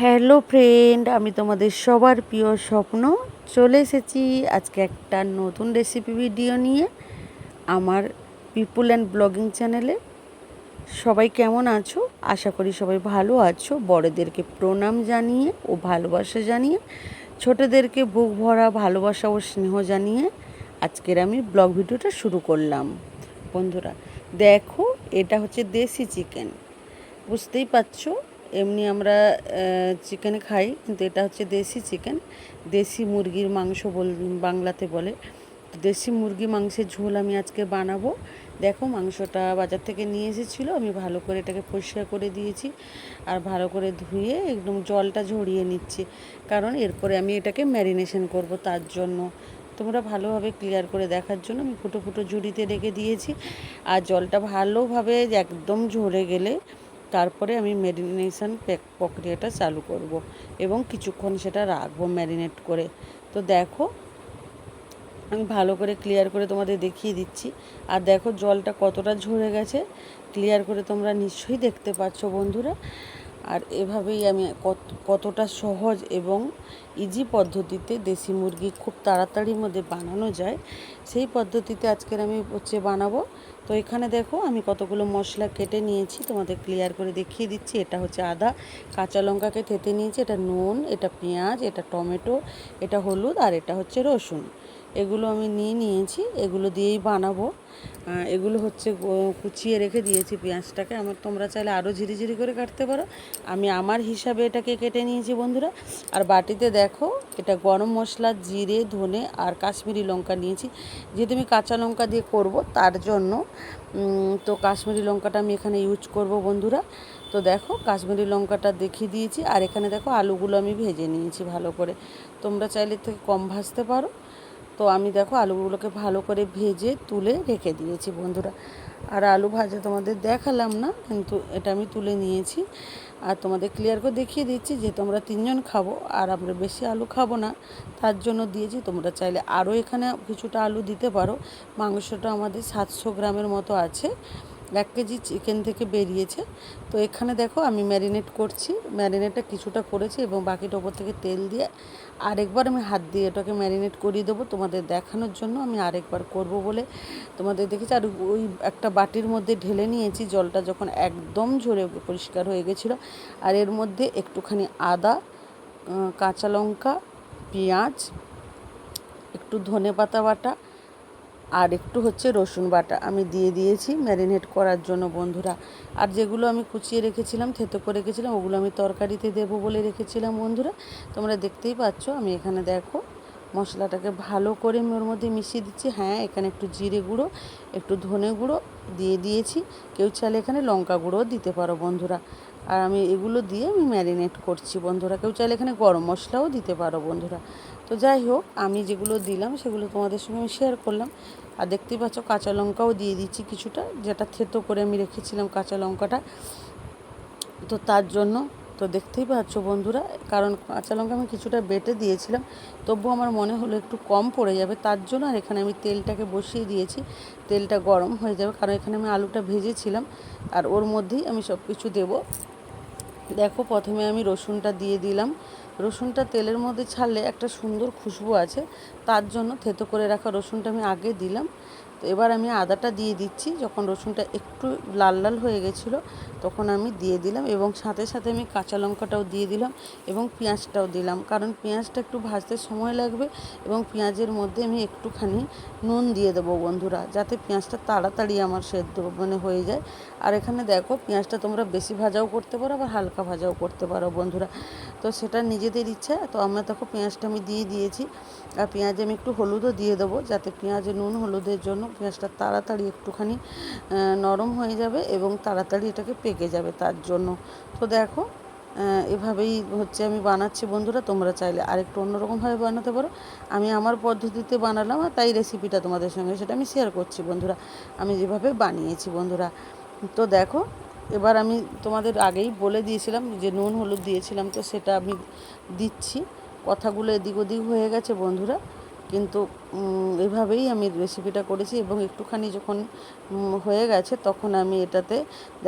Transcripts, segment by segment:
Hello friend আমি তোমাদের সবার প্রিয় স্বপ্ন। চলে এসেছি আজকে একটা নতুন রেসিপি ভিডিও নিয়ে আমার পিপুল অ্যান্ড ব্লগিং চ্যানেলে সবাই কেমন আছো? আশা করি সবাই ভালো আছো। বড়দেরকে প্রণাম জানিয়ে ও ভালোবাসা জানিয়ে, ছোটদেরকে বুক ভরা ভালোবাসা ও স্নেহ জানিয়ে আজকের আমি ব্লগ ভিডিওটা শুরু করলাম। বন্ধুরা, দেখো, এটা হচ্ছে দেশি চিকেন বুঝতেই পারছ? এমনি আমরা চিকেন খাই, কিন্তু এটা হচ্ছে দেশি চিকেন দেশি মুরগির মাংস বল, বাংলাতে বলে। দেশি মুরগি মাংসের ঝোল আমি আজকে বানাবো। দেখো মাংসটা বাজার থেকে নিয়ে এসেছিল, আমি ভালো করে এটাকে পরিষ্কার করে দিয়েছি, আর ভালো করে ধুয়ে একদম জলটা ঝরিয়ে নিচ্ছি। কারণ এরপরে আমি এটাকে ম্যারিনেশন করব তার জন্য। তোমরা ভালোভাবে ক্লিয়ার করে দেখার জন্য আমি ফুটো ফুটো ঝুড়িতে রেখে দিয়েছি। আর জলটা ভালোভাবে একদম ঝরে গেলে তারপরে আমি ম্যারিনেশন প্রক্রিয়াটা চালু করব এবং কিছুক্ষণ সেটা রাখব ম্যারিনেট করে। তো দেখো, আমি ভালো করে ক্লিয়ার করে তোমাদের দেখিয়ে দিচ্ছি। আর দেখো, জলটা কতটা ঝরে গেছে ক্লিয়ার করে তোমরা নিশ্চয়ই দেখতে পাচ্ছ বন্ধুরা। আর এভাবেই আমি কতটা সহজ এবং ইজি পদ্ধতিতে দেশি মুরগি খুব তাড়াতাড়ির মধ্যে বানানো যায়, সেই পদ্ধতিতে আজকের আমি হচ্ছে বানাবো। তো এখানে দেখো আমি কতগুলো মশলা কেটে নিয়েছি, তোমাদের ক্লিয়ার করে দেখিয়ে দিচ্ছি। এটা হচ্ছে আদা, কাঁচা লঙ্কাকে থেতে নিয়েছি, এটা নুন, এটা পেঁয়াজ, এটা টমেটো, এটা হলুদ, আর এটা হচ্ছে রসুন। এগুলো আমি নিয়ে নিয়েছি, এগুলো দিয়েই বানাবো। এগুলো হচ্ছে কুচিয়ে রেখে দিয়েছি পেঁয়াজটাকে। আমার তোমরা চাইলে আরও ঝিরিঝিরি করে কাটতে পারো। আমি আমার হিসাবে এটাকে কেটে নিয়েছি বন্ধুরা। আর বাটিতে দেখো, এটা গরম মশলা, জিরে, ধনে আর কাশ্মীরি লঙ্কা নিয়েছি। যেহেতু আমি কাঁচা লঙ্কা দিয়ে করব, তার জন্য তো কাশ্মীরি লঙ্কাটা আমি এখানে ইউজ করব বন্ধুরা। তো দেখো, কাশ্মীরি লঙ্কাটা দেখিয়ে দিয়েছি। আর এখানে দেখো, আলুগুলো আমি ভেজে নিয়েছি ভালো করে। তোমরা চাইলে থেকে কম ভাজতে পারো। তো আমি দেখো আলুগুলোকে ভালো করে ভেজে তুলে রেখে দিয়েছি বন্ধুরা। আর আলু ভাজা তোমাদের দেখালাম না, কিন্তু এটা আমি তুলে নিয়েছি। আর তোমাদের ক্লিয়ার করে দেখিয়ে দিচ্ছি যে তোমরা তিনজন খাব, আর আমরা বেশি আলু খাব না। তার জন্য দিয়েছি, তোমরা চাইলে আরও এখানে কিছুটা আলু দিতে পারো। মাংসটা আমাদের সাতশো গ্রামের মতো আছে। এক কেজি চিকেন থেকে বেরিয়েছে। তো এখানে দেখো আমি ম্যারিনেট করছি। ম্যারিনেটটা কিছুটা করেছি এবং বাকিটা ওপর থেকে তেল দিয়ে আরেকবার আমি হাত দিয়ে এটাকে ম্যারিনেট করিয়ে দেবো তোমাদের দেখানোর জন্য। আমি আরেকবার করব বলে তোমাদের দেখেছি। আর ওই একটা বাটির মধ্যে ঢেলে নিয়েছি। জলটা যখন একদম ঝরে পরিষ্কার হয়ে গেছিল। আর এর মধ্যে একটুখানি আদা কাঁচা লঙ্কা, পেঁয়াজ, একটু ধনে পাতা বাটা আর একটু হচ্ছে রসুন বাটা আমি দিয়ে দিয়েছি ম্যারিনেট করার জন্য বন্ধুরা। আর যেগুলো আমি কুচিয়ে রেখেছিলাম, থেতো করে রেখেছিলাম, ওগুলো আমি তরকারিতে দেবো বলে রেখেছিলাম বন্ধুরা। তোমরা দেখতেই পাচ্ছ, আমি এখানে দেখো মশলাটাকে ভালো করে ওর মধ্যে মিশিয়ে দিচ্ছি। হ্যাঁ এখানে একটু জিরে গুঁড়ো, একটু ধনে গুঁড়ো দিয়ে দিয়েছি। কেউ চাইলে এখানে লঙ্কা গুঁড়োও দিতে পারো বন্ধুরা। আর আমি এগুলো দিয়ে আমি ম্যারিনেট করছি বন্ধুরা। কেউ চাইলে এখানে গরম মশলাও দিতে পারো বন্ধুরা। তো যাই হোক, আমি যেগুলো দিলাম সেগুলো তোমাদের সঙ্গে আমি শেয়ার করলাম। আর দেখতেই পাচ্ছ কাঁচা লঙ্কাও দিয়ে দিচ্ছি কিছুটা, যেটা থেতো করে আমি রেখেছিলাম কাঁচা লঙ্কাটা। তো তার জন্য, তো দেখতেই পাচ্ছ বন্ধুরা, কারণ কাঁচা লঙ্কা আমি কিছুটা বেটে দিয়েছিলাম তবু আমার মনে হলো একটু কম পড়ে যাবে। তার জন্য আর এখানে আমি তেলটাকে বসিয়ে দিয়েছি, তেলটা গরম হয়ে যাবে, কারণ এখানে আমি আলুটা ভেজেছিলাম, আর ওর মধ্যেই আমি সব কিছু দেবো। দেখো, প্রথমে আমি রসুনটা দিয়ে দিলাম রসুনটা তেলের মধ্যে ছাড়লে একটা সুন্দর খুশবু আছে, তার জন্য থেতো করে রাখা রসুনটা আমি আগে দিলাম। তো এবার আমি আদাটা দিয়ে দিচ্ছি, যখন রসুনটা একটু লাল লাল হয়ে গেছিল, তখন আমি দিয়ে দিলাম এবং সাথে সাথে আমি কাঁচা লঙ্কাটাও দিয়ে দিলাম এবং পেঁয়াজটাও দিলাম। কারণ পেঁয়াজটা একটু ভাজতে সময় লাগবে এবং পেঁয়াজের মধ্যে আমি একটুখানি নুন দিয়ে দেবো বন্ধুরা, যাতে পেঁয়াজটা তাড়াতাড়ি আমার সেদ্ধ মানে হয়ে যায়। আর এখানে দেখো, পেঁয়াজটা তোমরা বেশি ভাজাও করতে পারো, আবার হালকা ভাজাও করতে পারো বন্ধুরা। তো সেটা নিজেদের ইচ্ছা, তো আমরা দেখো পেঁয়াজটা আমি দিয়ে দিয়েছি। আর পেঁয়াজে আমি একটু হলুদও দিয়ে দেবো, যাতে পেঁয়াজে নুন হলুদের জন্য পেঁয়াজটা তাড়াতাড়ি একটুখানি নরম হয়ে যাবে এবং তাড়াতাড়ি এটাকে পেকে যাবে তার জন্য। তো দেখো এভাবেই হচ্ছে আমি বানাচ্ছি। বন্ধুরা, তোমরা চাইলে আরেকটু অন্যরকমভাবে বানাতে পারো। আমি আমার পদ্ধতিতে বানালাম আর তাই রেসিপিটা তোমাদের সঙ্গে সেটা আমি শেয়ার করছি বন্ধুরা। আমি যেভাবে বানিয়েছি বন্ধুরা। তো দেখো, এবার আমি তোমাদের আগেই বলে দিয়েছিলাম যে নুন, হলুদ দিয়েছিলাম, তো সেটা আমি দিচ্ছি। কথাগুলো এদিক ওদিক হয়ে গেছে বন্ধুরা। কিন্তু এভাবেই আমি রেসিপিটা করেছি এবং একটুখানি যখন হয়ে গেছে তখন আমি এটাতে,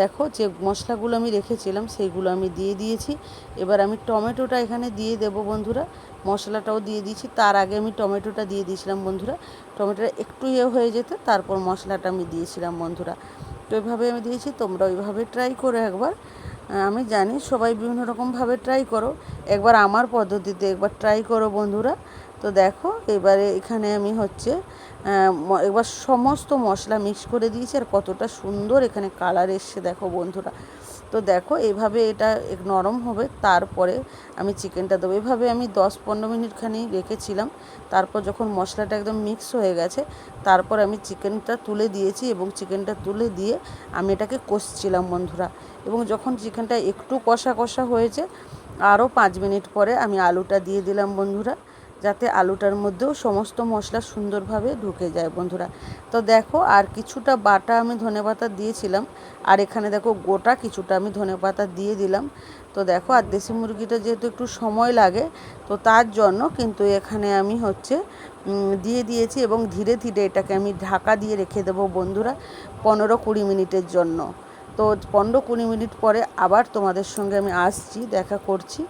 দেখো যে মশলাগুলো আমি রেখেছিলাম সেইগুলো আমি দিয়ে দিয়েছি। এবার আমি টমেটোটা এখানে দিয়ে দেব বন্ধুরা, মশলাটাও দিয়ে দিয়েছি। তার আগে আমি টমেটোটা দিয়ে দিয়েছিলাম বন্ধুরা। টমেটোটা একটু ইয়ে হয়ে যেতে তারপর মশলাটা আমি দিয়েছিলাম বন্ধুরা। তো এভাবে আমি দিয়েছি, তোমরা ওইভাবে ট্রাই করো একবার। আমি জানি সবাই বিভিন্ন রকমভাবে ট্রাই করো। একবার আমার পদ্ধতিতে একবার ট্রাই করো বন্ধুরা। তো দেখো, এবারে এখানে আমি হচ্ছে এবার সমস্ত মশলা মিক্স করে দিয়েছি আর কতটা সুন্দর এখানে কালার এসছে দেখো বন্ধুরা। তো দেখো, এভাবে এটা নরম হবে, তারপরে আমি চিকেনটা দেবো। এভাবে আমি দশ পনেরো মিনিটখানি রেখেছিলাম, তারপর যখন মশলাটা একদম মিক্স হয়ে গেছে, তারপর আমি চিকেনটা তুলে দিয়েছি এবং চিকেনটা তুলে দিয়ে আমি এটাকে কষছিলাম বন্ধুরা। এবং যখন চিকেনটা একটু কষা কষা হয়েছে, আরও পাঁচ মিনিট পরে আমি আলুটা দিয়ে দিলাম বন্ধুরা। যাতে আলুটার মধ্যেও সমস্ত মশলা সুন্দরভাবে ঢুকে যায় বন্ধুরা। তো দেখো, আর কিছুটা বাটা আমি ধনেপাতা দিয়েছিলাম, আর এখানে দেখো গোটা কিছুটা আমি ধনেপাতা দিয়ে দিলাম। তো দেখো, আর দেশি মুরগিটা যেহেতু একটু সময় লাগে, তো তার জন্য কিন্তু এখানে আমি হচ্ছে দিয়ে দিয়েছি এবং ধীরে ধীরে এটাকে আমি ঢাকা দিয়ে রেখে দেবো বন্ধুরা, পনেরো কুড়ি মিনিটের জন্য। তো পনেরো কুড়ি মিনিট পরে আবার তোমাদের সঙ্গে আমি আসছি, দেখা করছি।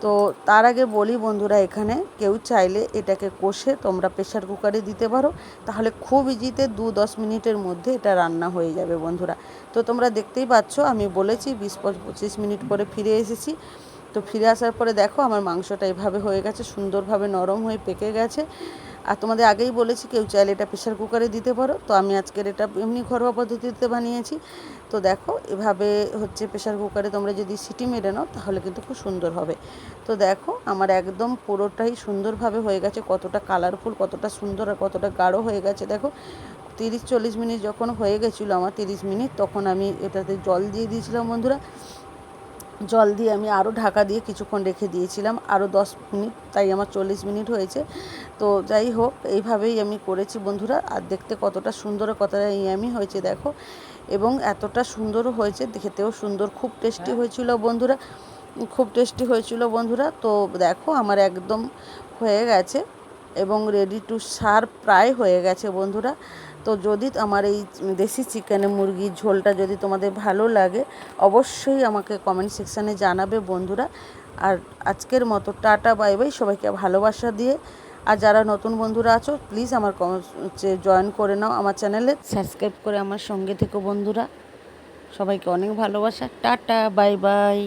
তো তার আগে বলি বন্ধুরা, এখানে কেউ চাইলে এটাকে কষে তোমরা প্রেশার কুকারে দিতে পারো। তাহলে খুব ইজিতে দু দশ মিনিটের মধ্যে এটা রান্না হয়ে যাবে বন্ধুরা। তো তোমরা দেখতেই পাচ্ছ, আমি বলেছি বিশ পঁচ- পঁচিশ মিনিট পরে ফিরে এসেছি। তো ফিরে আসার পরে দেখো আমার মাংসটা এভাবে হয়ে গেছে, সুন্দরভাবে নরম হয়ে পেকে গেছে। আর তোমাদের আগেই বলেছি কেউ চাইলে এটা প্রেশার কুকারে দিতে পারো। তো আমি আজকের এটা এমনি ঘরোয়া পদ্ধতিতে বানিয়েছি। তো দেখো, এভাবে হচ্ছে প্রেশার কুকারে তোমরা যদি সিটি মেরে নাও, তাহলে কিন্তু খুব সুন্দর হবে। তো দেখো, আমার একদম পুরোটাই সুন্দরভাবে হয়ে গেছে, কতটা কালারফুল কতটা সুন্দর আর কতটা গাঢ় হয়ে গেছে। দেখো, তিরিশ চল্লিশ মিনিট যখন হয়ে গেছিল আমার তিরিশ মিনিট, তখন আমি এটাতে জল দিয়ে দিয়েছিলাম বন্ধুরা। জল দিয়ে আমি আরও ঢাকা দিয়ে কিছুক্ষণ রেখে দিয়েছিলাম, আরও দশ মিনিট, তাই আমার চল্লিশ মিনিট হয়েছে। তো যাই হোক, এইভাবেই আমি করেছি বন্ধুরা, আর দেখতে কতটা সুন্দর কতটা ইয়ামি হয়েছে দেখো। এবং এতটা সুন্দরও হয়েছে, খেতেও সুন্দর, খুব টেস্টি হয়েছিল বন্ধুরা, খুব টেস্টি হয়েছিল বন্ধুরা। তো দেখো, আমার একদম হয়ে গেছে এবং রেডি টু সার প্রায় হয়ে গেছে বন্ধুরা। তো যদি আমার এই দেশি চিকেন মুরগির ঝোলটা যদি তোমাদের ভালো লাগে, অবশ্যই আমাকে কমেন্ট সেকশানে জানাবে বন্ধুরা। আর আজকের মতো টাটা বাই বাই সবাইকে ভালোবাসা দিয়ে। আর যারা নতুন বন্ধুরা আছো প্লিজ আমার জয়েন করে নাও আমার চ্যানেলে সাবস্ক্রাইব করে আমার সঙ্গে থেকো বন্ধুরা। সবাইকে অনেক ভালোবাসা। Tata bye bye